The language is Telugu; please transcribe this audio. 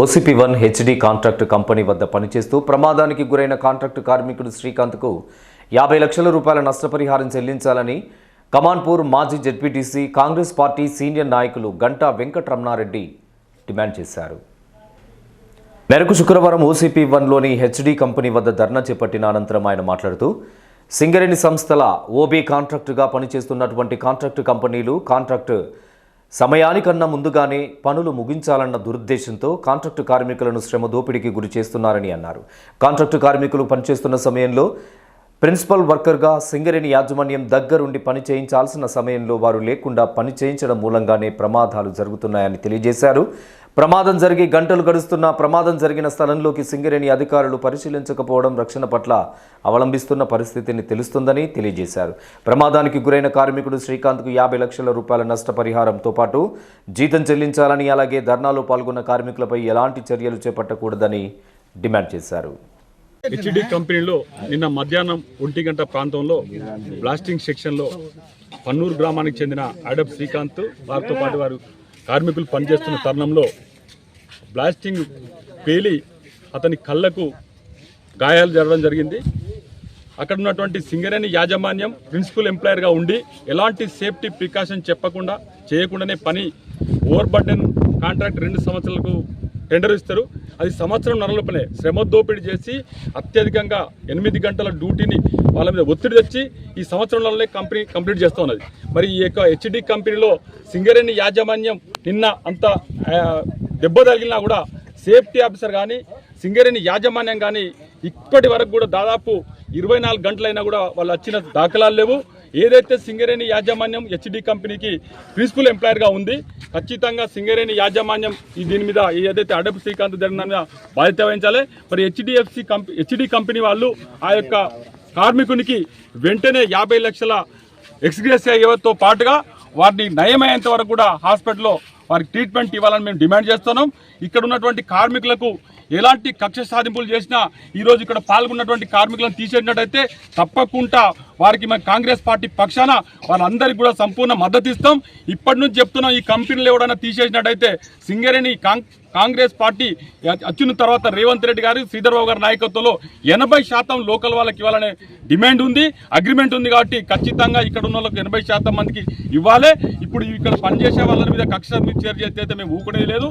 OCP one HD contract company వద్ద పనిచేస్తూ ప్రమాదానికి గురైన కాంట్రాక్టు కార్మికుడు శ్రీకాంత్కు యాభై లక్షల రూపాయల నష్టపరిహారం చెల్లించాలని కమాన్పూర్ మాజీ జెడ్పీటీసీ కాంగ్రెస్ పార్టీ సీనియర్ నాయకులు గంటా వెంకటరమణారెడ్డి డిమాండ్ చేశారు. మేరకు శుక్రవారం ఓసీపీ వన్లోని హెచ్డి కంపెనీ వద్ద ధర్నా చేపట్టిన అనంతరం ఆయన మాట్లాడుతూ సింగరేణి సంస్థల ఓబీ కాంట్రాక్టుగా పనిచేస్తున్నటువంటి కాంట్రాక్టు కంపెనీలు కాంట్రాక్టు సమయానికన్నా ముందుగానే పనులు ముగించాలన్న దురుద్దేశంతో కాంట్రాక్టు కార్మికులను శ్రమ దోపిడీకి గురి చేస్తున్నారని అన్నారు. కాంట్రాక్టు కార్మికులు పనిచేస్తున్న సమయంలో ప్రిన్సిపల్ వర్కర్గా సింగరేణి యాజమాన్యం దగ్గరుండి పని చేయించాల్సిన సమయంలో వారు లేకుండా పని చేయించడం మూలంగానే ప్రమాదాలు జరుగుతున్నాయని తెలియజేశారు. ప్రమాదం జరిగి గంటలు గడుస్తున్న ప్రమాదం జరిగిన స్థలంలోకి సింగరేణి అధికారులు పరిశీలించకపోవడం రక్షణ పట్ల అవలంబిస్తున్న పరిస్థితిని తెలుస్తుందని తెలియజేశారు. ప్రమాదానికి గురైన కార్మికుడు శ్రీకాంత్కు యాభై లక్షల రూపాయల నష్టపరిహారంతో పాటు జీతం చెల్లించాలని అలాగే ధర్నాలో పాల్గొన్న కార్మికులపై ఎలాంటి చర్యలు చేపట్టకూడదని డిమాండ్ చేశారు. హెచ్డి కంపెనీలో నిన్న మధ్యాహ్నం ఒంటి గంట ప్రాంతంలో బ్లాస్టింగ్ సెక్షన్లో పన్నూరు గ్రామానికి చెందిన అడబ్ శ్రీకాంత్ వారితో పాటు వారు కార్మికులు పనిచేస్తున్న తరుణంలో బ్లాస్టింగ్ పేలి అతని కళ్ళకు గాయాలు జరగడం జరిగింది. అక్కడ ఉన్నటువంటి సింగరేణి యాజమాన్యం ప్రిన్సిపల్ ఎంప్లాయర్గా ఉండి ఎలాంటి సేఫ్టీ ప్రికాషన్ చెప్పకుండా చేయకుండానే పని ఓవర్ బర్డెన్ కాంట్రాక్ట్ రెండు సంవత్సరాలకు టెండర్ ఇస్తారు. అది సంవత్సరం నరలోపలే శ్రమ దోపిడీ చేసి అత్యధికంగా ఎనిమిది గంటల డ్యూటీని వాళ్ళ మీద ఒత్తిడి తెచ్చి ఈ సంవత్సరంలోనే కంపెనీ కంప్లీట్ చేస్తూ ఉన్నది మరి ఈ యొక్క హెచ్డి కంపెనీలో సింగరేణి యాజమాన్యం నిన్న అంత దెబ్బ తగిలినా కూడా సేఫ్టీ ఆఫీసర్ కానీ సింగరేణి యాజమాన్యం కానీ ఇప్పటి వరకు కూడా దాదాపు ఇరవై నాలుగు గంటలైనా కూడా వాళ్ళు వచ్చిన దాఖలాలు లేవు. ఏదైతే సింగరేణి యాజమాన్యం హెచ్డి కంపెనీకి ప్రిన్సిపల్ ఎంప్లాయర్గా ఉంది ఖచ్చితంగా సింగరేణి యాజమాన్యం ఈ దీని మీద ఏదైతే అడపు శ్రీకాంత్ జరిగిన మీద బాధ్యత వహించాలి. మరి హెచ్డిఎఫ్సి కంపెనీ హెచ్డి కంపెనీ వాళ్ళు ఆ యొక్క కార్మికునికి వెంటనే యాభై లక్షల ఎక్స్గ్రెస్ అయ్యేతో పాటుగా వారిని నయమయ్యేంత వరకు కూడా హాస్పిటల్లో వారికి ట్రీట్మెంట్ ఇవ్వాలని మేము డిమాండ్ చేస్తున్నాం. ఇక్కడ ఉన్నటువంటి కార్మికులకు ఎలాంటి కక్ష సాధింపులు చేసినా ఈరోజు ఇక్కడ పాల్గొన్నటువంటి కార్మికులను తీసేసినట్టయితే తప్పకుండా వారికి మేము కాంగ్రెస్ పార్టీ పక్షాన వాళ్ళందరికీ కూడా సంపూర్ణ మద్దతు ఇస్తాం. ఇప్పటి నుంచి చెప్తున్నాం ఈ కంపెనీలు ఎవడైనా తీసేసినట్టయితే సింగరేణి కాంగ్రెస్ పార్టీ వచ్చిన తర్వాత రేవంత్ రెడ్డి గారు శ్రీధర్బాబు గారి నాయకత్వంలో ఎనభై శాతం లోకల్ వాళ్ళకి ఇవ్వాలనే డిమాండ్ ఉంది అగ్రిమెంట్ ఉంది కాబట్టి ఖచ్చితంగా ఇక్కడ ఉన్న వాళ్ళకి ఎనభై శాతం మందికి ఇవ్వాలి. ఇప్పుడు ఇక్కడ పనిచేసే వాళ్ళ మీద కక్ష చర్య అయితే మేము ఊకునేది లేదు.